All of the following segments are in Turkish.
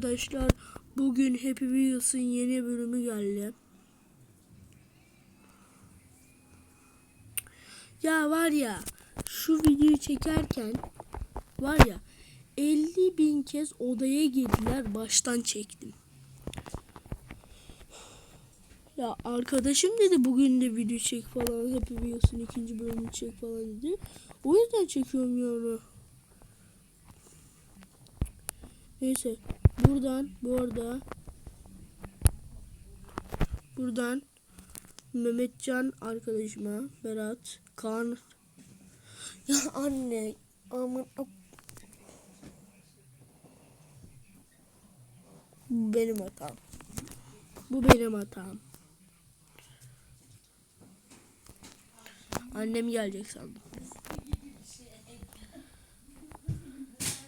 arkadaşlar. Bugün Happy Wheels'ın yeni bölümü geldi. Ya var ya şu videoyu çekerken var ya 50 bin kez odaya girdiler baştan çektim. Ya arkadaşım dedi bugün de video çek falan Happy Wheels'ın ikinci bölümünü çek falan dedi. O yüzden çekiyorum yani. Neyse buradan bu arada buradan Mehmetcan arkadaşıma Berat Kaan. Ya anne aman bu benim hatam. Bu benim hatam. Annem gelecek sandım.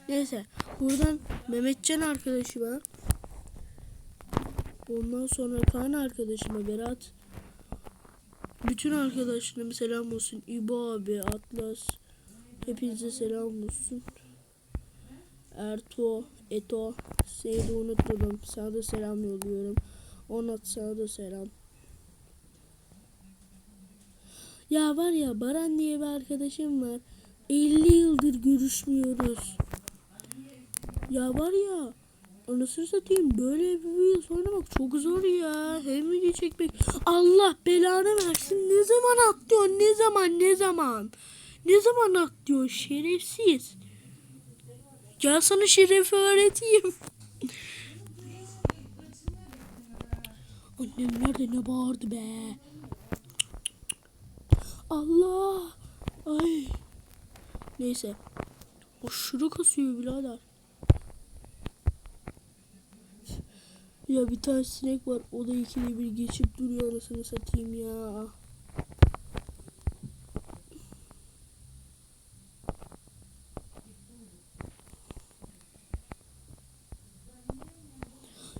Neyse buradan Mehmetcan arkadaşıma ondan sonra Kaan arkadaşıma Berat bütün arkadaşlarıma selam olsun. İbo abi, Atlas hepinize selam olsun. Erto, Eto seni de unutmadım. Sana da selam yolluyorum. Onat sana da selam. Ya var ya Baran diye bir arkadaşım var. 50 yıldır görüşmüyoruz. Ya var ya anasını satayım böyle bir video oynamak çok zor ya. Hem video çekmek. Allah belanı versin. Ne zaman atlıyorsun? Ne zaman? Ne zaman? Ne zaman atlıyorsun? Şerefsiz. Gel sana şerefi öğreteyim. Annem nerede ne bağırdı be. Allah. Ay. Neyse. Aşırı kasıyor birader. Ya bir tane sinek var. O da ikili bir geçip duruyor anasını satayım ya.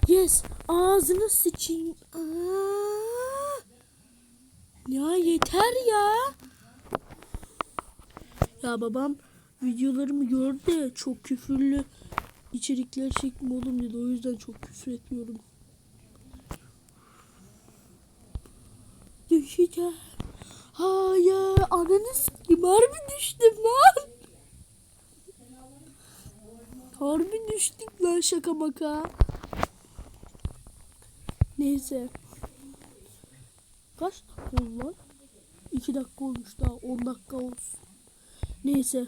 Yes. Ağzını sıçayım. Aa! Ya yeter ya. Ya babam videolarımı gördü çok küfürlü içerikler çekme oğlum dedi. O yüzden çok küfür etmiyorum. Düşeceğim. Hayır. Ananı s**eyim. Harbi düştüm lan. Harbi düştük lan şaka maka. Neyse. Kaç dakika oldu lan? 2 dakika olmuş daha 10 dakika olsun. Neyse.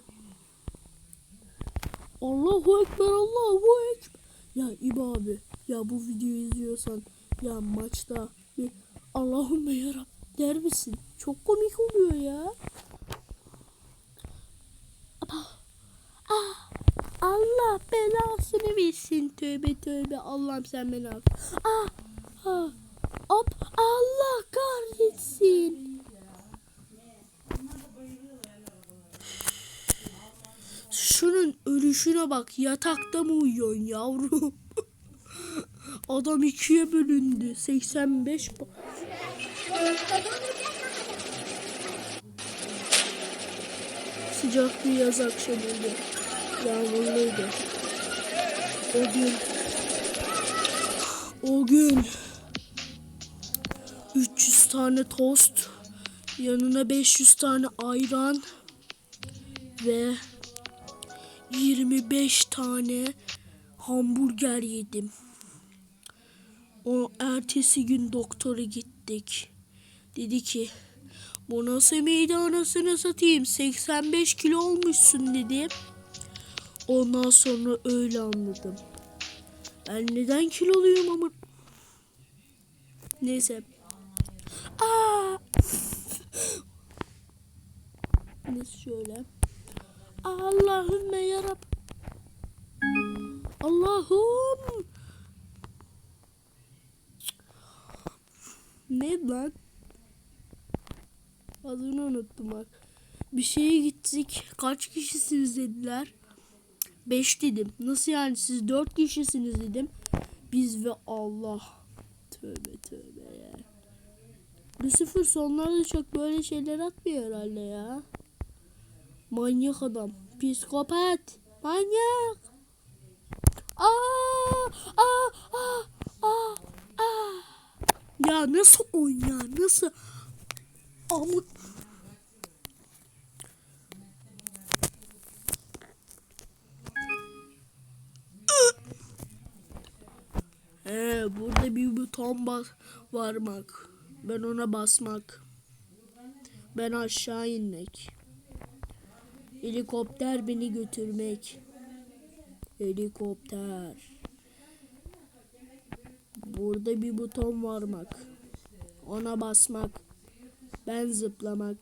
Allahu Ekber Allahu Ekber. Ya İbo abi ya bu videoyu izliyorsan ya maçta bir Allahümme yarab der misin? Çok komik oluyor ya. Ah, ah, Allah belasını versin. Tövbe tövbe Allah'ım sen beni af. Ah, ah, hop Allah kahretsin. Şunun ölüşüne bak. Yatakta mı uyuyorsun yavrum? Adam ikiye bölündü. 85 pa- Sıcak bir yaz akşamıydı. Yağmurluydu. O gün o gün 300 tane tost yanına 500 tane ayran ve 25 tane hamburger yedim. O ertesi gün doktora gittik. Dedi ki bu nasıl miydi anasını satayım 85 kilo olmuşsun dedi. Ondan sonra öyle anladım. Ben neden kiloluyum ama. Neyse. Aa! Neyse şöyle. Allahümme yarab. Allah'ım. Ne lan? Adını unuttum bak. Bir şeye gittik. Kaç kişisiniz dediler. Beş dedim. Nasıl yani siz dört kişisiniz dedim. Biz ve Allah. Tövbe tövbe ya. Lucifer sonlarda çok böyle şeyler atmıyor herhalde ya. Manyak adam. Psikopat. Manyak. Aa, aa, aa, aa, aa. Ya nasıl oyun ya? Nasıl? Ama He, burada bir buton bas varmak. Ben ona basmak. Ben aşağı inmek. Helikopter beni götürmek. Helikopter. Burada bir buton varmak. Ona basmak. Ben zıplamak.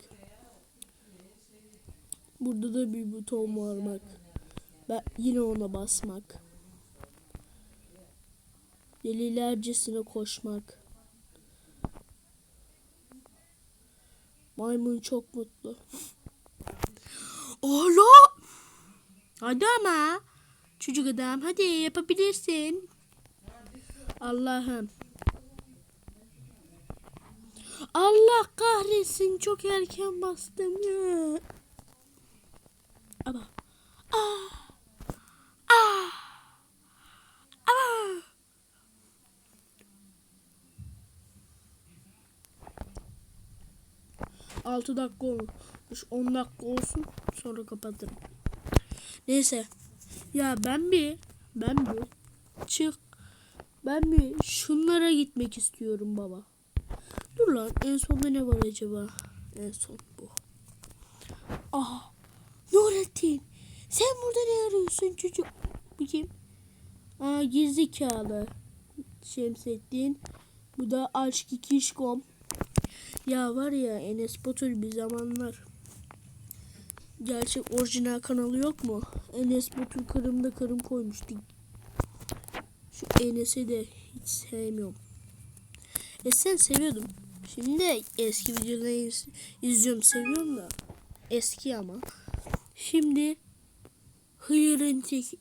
Burada da bir buton varmak. Ben yine ona basmak. Delilercesine koşmak. Maymun çok mutlu. Oğlum. Hadi ama. Çocuk adam hadi yapabilirsin. Allah'ım. Allah kahretsin çok erken bastım ya. Ama. Ah. Ah. Altı dakika olmuş. 10 dakika olsun. Sonra kapatırım. Neyse. Ya ben bir ben bir çık ben bir şunlara gitmek istiyorum baba. Dur lan en sonda ne var acaba? En son bu. Aha. Nurettin. Sen burada ne arıyorsun çocuk? Bu kim? Aa gerizekalı. Şemsettin. Bu da aşk ikişkom. Ya var ya Enes Batur bir zamanlar. Gerçek orijinal kanalı yok mu? Enes Batur karımda karım koymuştu. Şu Enes'i de hiç sevmiyorum. Eskiden seviyordum. Şimdi eski videoları iz- izliyorum seviyorum da. Eski ama. Şimdi Hıyır'ın tek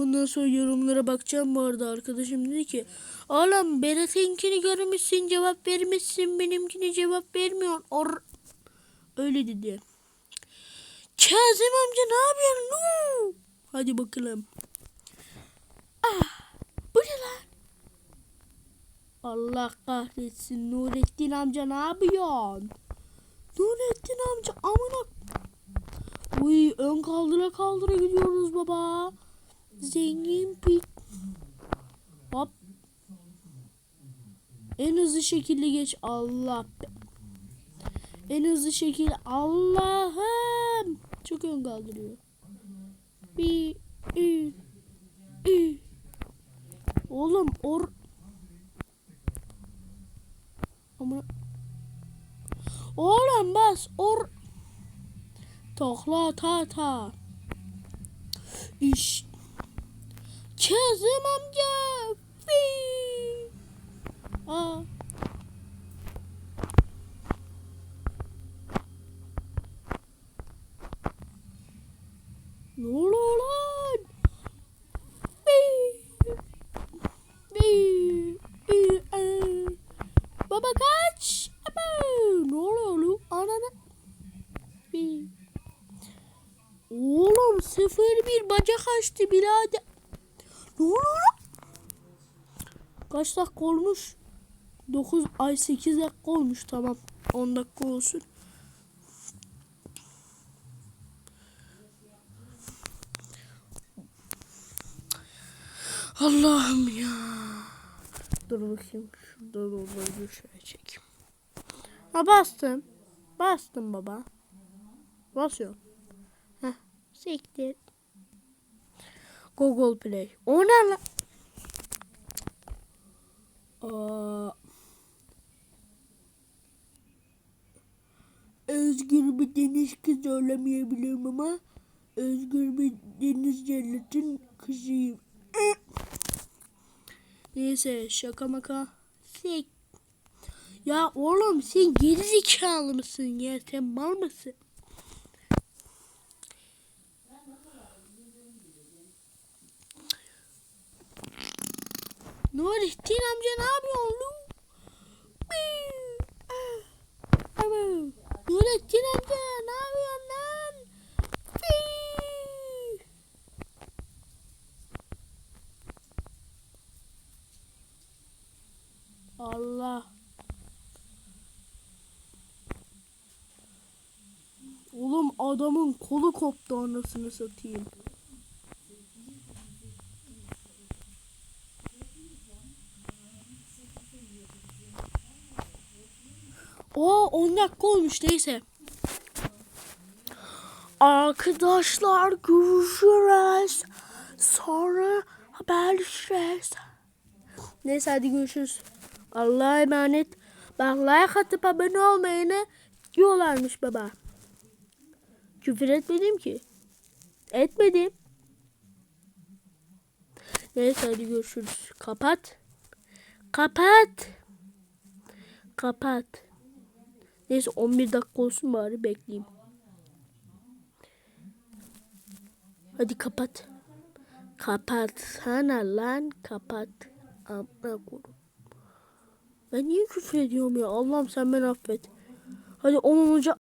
Bundan sonra yorumlara bakacağım bu arada arkadaşım dedi ki Oğlum Berat'ınkini görmüşsün cevap vermişsin benimkine cevap vermiyorsun Or Öyle dedi. Kazım amca ne yapıyorsun? Nuu! Hadi bakalım. Ah, bu ne lan? Allah kahretsin Nurettin amca ne yapıyorsun? Nurettin amca amına Uy ön kaldıra kaldıra gidiyoruz baba. Zengin pik. Hop. En hızlı şekilde geç Allah. En hızlı şekilde Allah'ım. Çok ön kaldırıyor. Bir, ü, ü. Oğlum or ama Oğlum bas or Takla ta ta. İş. Kazım amca. Fii. Aa. Ne oluyor lan? Fii. Fii. Fii. Aa. Baba kaç. Aba. Ne oluyor lan? Anana. Fii. Oğlum sıfır bir bacak açtı birader. Ne oluyor? Kaç dakika olmuş? 9 ay 8 dakika olmuş tamam. 10 dakika olsun. Allah'ım ya. Dur bakayım. Şurada dolayı şöyle çekeyim. Ha bastım. Bastım baba. Basıyorum. Heh. Siktir. Google Play. O ne lan? Aa. Özgür bir deniz kızı olamayabilirim ama özgür bir deniz cennetin kızıyım. Neyse şaka maka. Sik. Ya oğlum sen geri zekalı mısın ya? Sen mal mısın? Nurettin amca ne yapıyor oğlum? Nurettin amca ne yapıyorsun lan? Allah. Oğlum adamın kolu koptu anasını satayım. Dakika olmuş neyse. Arkadaşlar görüşürüz. Sonra haberleşiriz. Neyse hadi görüşürüz. Allah'a emanet. Bak like atıp abone olmayanı diyorlarmış baba. Küfür etmedim ki. Etmedim. Neyse hadi görüşürüz. Kapat. Kapat. Kapat. Neyse 11 dakika olsun bari bekleyeyim. Hadi kapat. Kapatsana lan kapat. Amına koyayım. Ben niye küfür ediyorum ya? Allah'ım sen beni affet. Hadi 10 olunca